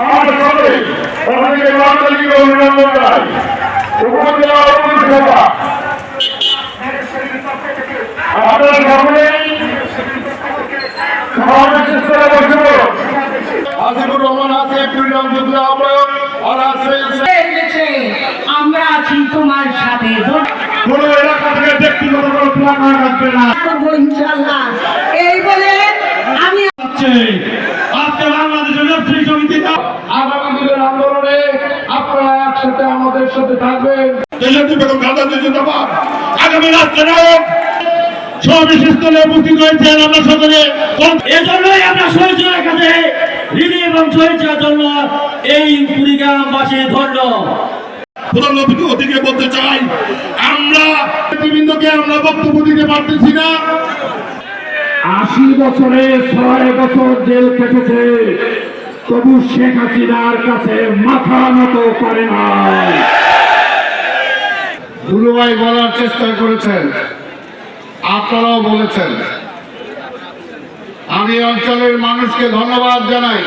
আমার সঙ্গে ওখানে বাঙালিকে অভিনন্দন জানাই। উপজেলা পৌরসভা। আপনারা সকলেই সমাবেশের স্থলে বসে পড়ুন। আসিফুর রহমান আসিফ ফ্রিডম যুদ্ধ আহ্বায়ক আর আমরা আছি তোমার সাথে। কোনো এলাকা থেকে ব্যক্তিগত কোনো প্ল্যান রাখবে না করব ইনশাল্লাহ এই বলে আমি আজকে বাংলাদেশের ব্যবসায়ী সমিতিটা আগামী দিনের আন্দোলনে আপনারা একসাথে আমাদের সাথে থাকবেন। আগামী উপস্থিত হয়েছেন আমরা সকলে। এজন্যই আমরা শহীদের কাছে ঋণী এবং শহীদের জন্য এই কুড়িগ্রামবাসী ধন্য। প্রধান অতিথিকে বলতে চাই আমরা নেতৃবৃন্দকে আমরা বক্তব্য দিতে পারতেছি না। আশি বছরে ছয় বছর জেল কেটেছে। তবু শেখ হাসিনার কাছে মাথা নত করে না দুলুভাই বলার চেষ্টা করেছেন। আপনারাও বলেছেন। আমি অঞ্চলের মানুষকে ধন্যবাদ জানাই।